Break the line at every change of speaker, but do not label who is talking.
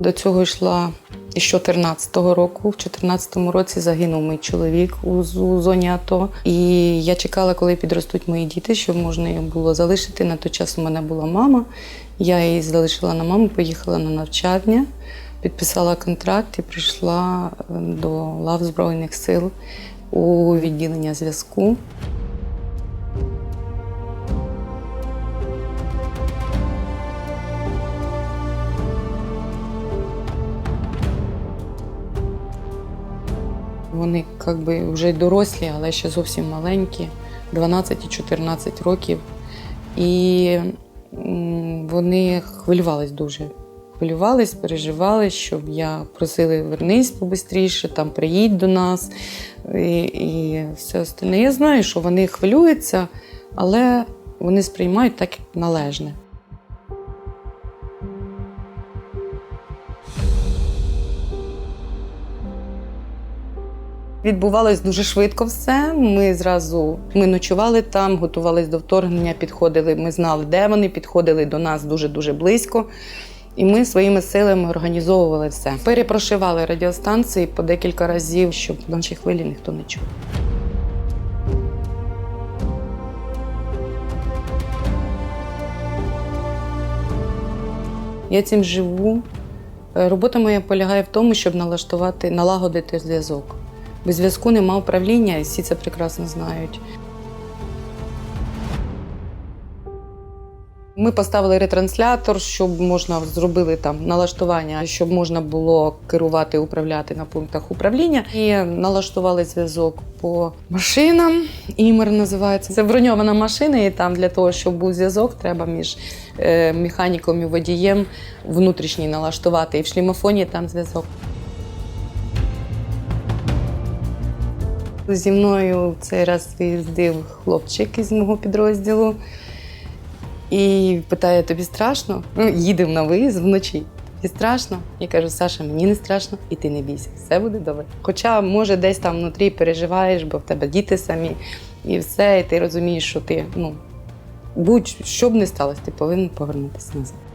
До цього йшла з 14-го року. В 14-му році загинув мій чоловік у, зоні АТО. І я чекала, коли підростуть мої діти, щоб можна їх було залишити. На той час у мене була мама. Я її залишила на маму, поїхала на навчання, підписала контракт і прийшла е, до лав Збройних сил у відділення зв'язку. Вони якби вже дорослі, але ще зовсім маленькі, 12 і 14 років. І вони хвилювались дуже. Хвилювались, переживали, щоб я просили вернись побистріше, там приїдь до нас і, і все остальне. Я знаю, що вони хвилюються, але вони сприймають так, як належне. Відбувалось дуже швидко все. Ми зразу ми ночували там, готувались до вторгнення, підходили. Ми знали, де вони підходили до нас дуже дуже близько. І ми своїми силами організовували все. Перепрошивали радіостанції по декілька разів, щоб наші хвилі ніхто не чув. Я цим живу. Е, Робота моя полягає в тому, щоб налаштувати, налагодити зв'язок. Без зв'язку нема управління, і всі це прекрасно знають. Ми поставили ретранслятор, щоб можна зробили там налаштування, щоб можна було керувати, управляти на пунктах управління. І налаштували зв'язок по машинам. Імер називається. Це броньована машина, і там для того, щоб був зв'язок, треба між е, механіком і водієм внутрішній налаштувати. І в шлімофоні там зв'язок. Зі мною цей раз їздив хлопчик із мого підрозділу і питає: тобі страшно? Ну, їдемо на виїзд вночі. Тобі страшно? Я кажу, Саша, мені не страшно, і ти не бійся, все буде добре. Хоча, може, десь там внутрі переживаєш, бо в тебе діти самі, і все, і ти розумієш, що ти, ну, будь-що б не сталося, ти повинен повернутися назад.